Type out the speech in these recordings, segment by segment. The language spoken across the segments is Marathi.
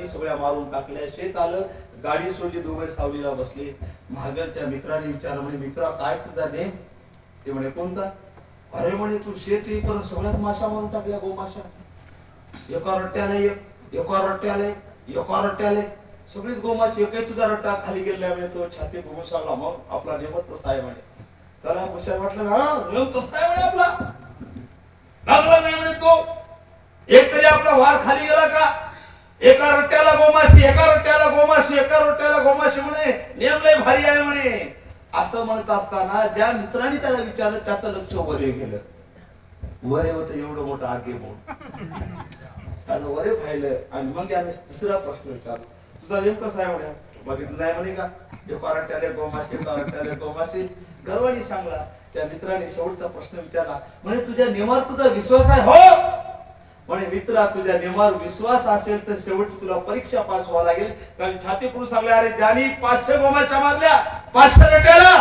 मित्रांनी सगळ्या मारून टाकल्या. शेत आलं गाडी सोडली दोघे सावलीला बसले. महागलच्या मित्राने विचारलं म्हणजे मित्रा काय तुझा नेम ते म्हणे कोणता? अरे म्हणे तू शेत येईपर्यंत सगळ्यात माशा मारून टाकल्या गोमाशा. एका रट्ट्याला एक एका रट्ट्याला एका रट्ट्याला सगळीच गोमाशी एकही तुझा रट्टा खाली गेल्या म्हणे तो छाती घुमसावला सांगला मग आपला नेमत तसा आहे म्हणे. त्याला हुशार वाटलं ना हा नेम तसा आहे म्हणे आपला. लागला नाही म्हणे तो. एक तरी आपला वार खाली गेला एका रोट्याला गोमाशी एका रोट्याला गोमाशी एका रोट्याला गोमाशी म्हणे. नेम लय भारी आहे म्हणे. असं म्हणत असताना ज्या मित्रांनी त्याला विचारलं त्याचं लक्ष वरे गेलं. वरे होत एवढं मोठं आगे त्यानं वरे पाहिलं आणि मग याने दुसरा प्रश्न विचारला. तुझा नेम कसा आहे म्हणे? बघितलं नाही म्हणे का? एका रट्ट्याला गोमाशी एका रट्ट्याला गोमाशी गर्वाने सांगला त्या मित्राने शेवटचा प्रश्न विचारला म्हणे तुझ्या नेमावर तुझा विश्वास आहे? हो! म्हणे मित्रा तुझ्या नेमावर विश्वास असेल तर शेवटची तुला परीक्षा पास व्हावं लागेल. कारण छाती पुरुष सांगले अरे ज्यानी पाचशे गोमाच्या मारल्या पाचशे रट्याला.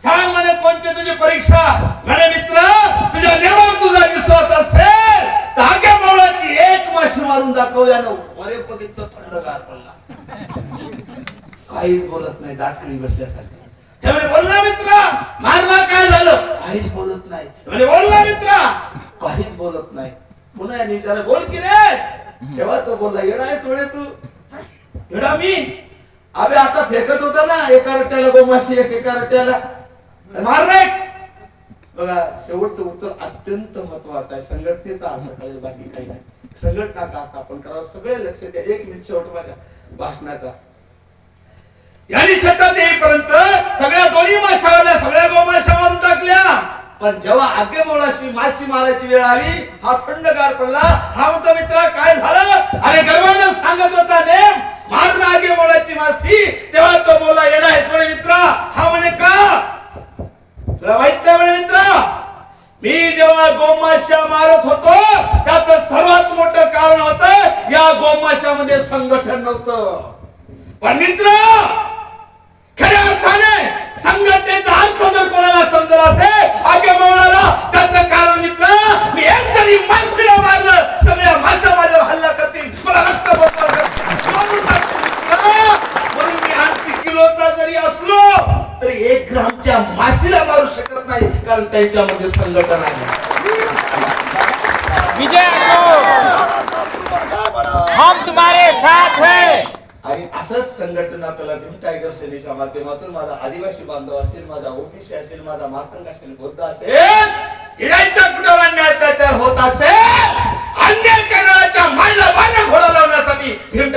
सांग म्हणे कोणती तुझी परीक्षा? म्हणे मित्र तुझ्या नेमावर तुझा विश्वास असेल तर आगे एक माशी मारून दाखवल्या यानं वरे बघितलं थंडगार पडला. काहीच बोलत नाही दाखली बसल्यासारखं. हे म्हणे बोल ना मित्रा मारला काय झालं? काहीच बोलत नाही. म्हणे बोल ना याने विचारलं बोल की रे तेव्हा तो बोलला येडा आहेस म्हणे तू येडा मी अबे आता फेकत होता ना एका रट्ट्याला गोमाशी एक एका रट्ट्याला मार रे बघा शेवटचं उत्तर अत्यंत महत्वाचं आहे संघटनेचा अर्थ कळेल बाकी काही नाही संघटना का स्थापन करावं सगळे लक्ष द्या एक मिनिट शेवट माझ्या भाषणाचा यांनी शेतात येईपर्यंत सगळ्या दोन्ही माशावाल्या सगळ्या पण जेव्हा आज्ञेमोलाशी मोलाशी माशी मारायची वेळ आली हा थंडगार पडला. हा म्हणतो मित्रा काय झालं? अरे गर्वानं सांगत होता नेम मारला आगे मोलाची माशी. तेव्हा तो बोला येडा आहेस म्हणे मित्रा. हा म्हणे का? तुला माहीत नाही म्हणे मित्रा. मी जेव्हा गोमाशा मारत होतो त्याच सर्वात मोठं कारण होत या गोमाशामध्ये संघटन नव्हतं. पण मित्र खऱ्या अर्थाने संघटन ग्रामच्या माशीला मारू शकत नाही कारण त्यांच्यामध्ये संघटन आहे. विजय असो हम तुम्हारे साथ हैं. आणि असंच संघटन आपल्याला भीम टायगर सेनेच्या माध्यमातून माझा आदिवासी बांधव असेल माझा ओबीसी असेल माझा मातंग असेल बौद्ध असेल इराणच्या अत्याचार होत असेल करण्याच्या मायला घोडा लावण्यासाठी भीम